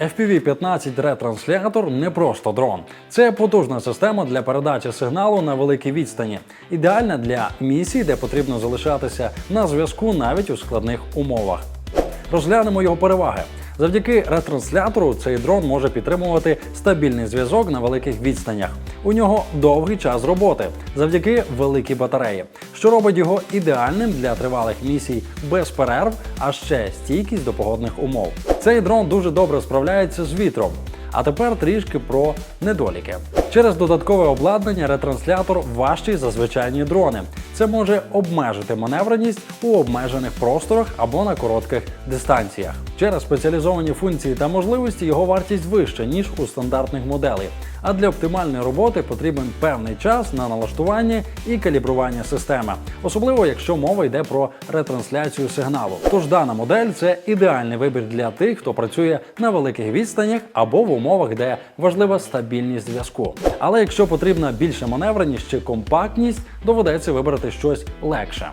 FPV-15 ретранслятор не просто дрон. Це потужна система для передачі сигналу на великій відстані, ідеальна для місій, де потрібно залишатися на зв'язку навіть у складних умовах. Розглянемо його переваги. Завдяки ретранслятору цей дрон може підтримувати стабільний зв'язок на великих відстанях. У нього довгий час роботи завдяки великій батареї, що робить його ідеальним для тривалих місій без перерв, а ще стійкість до погодних умов. Цей дрон дуже добре справляється з вітром. А тепер трішки про недоліки. Через додаткове обладнання ретранслятор важчий за звичайні дрони. Це може обмежити маневреність у обмежених просторах або на коротких дистанціях. Через спеціалізовані функції та можливості його вартість вища, ніж у стандартних моделей. А для оптимальної роботи потрібен певний час на налаштування і калібрування системи, особливо якщо мова йде про ретрансляцію сигналу. Тож дана модель це ідеальний вибір для тих, хто працює на великих відстанях або в умовах, де важлива стабільність зв'язку. Але якщо потрібна більша маневреність чи компактність, доведеться вибрати щось легше.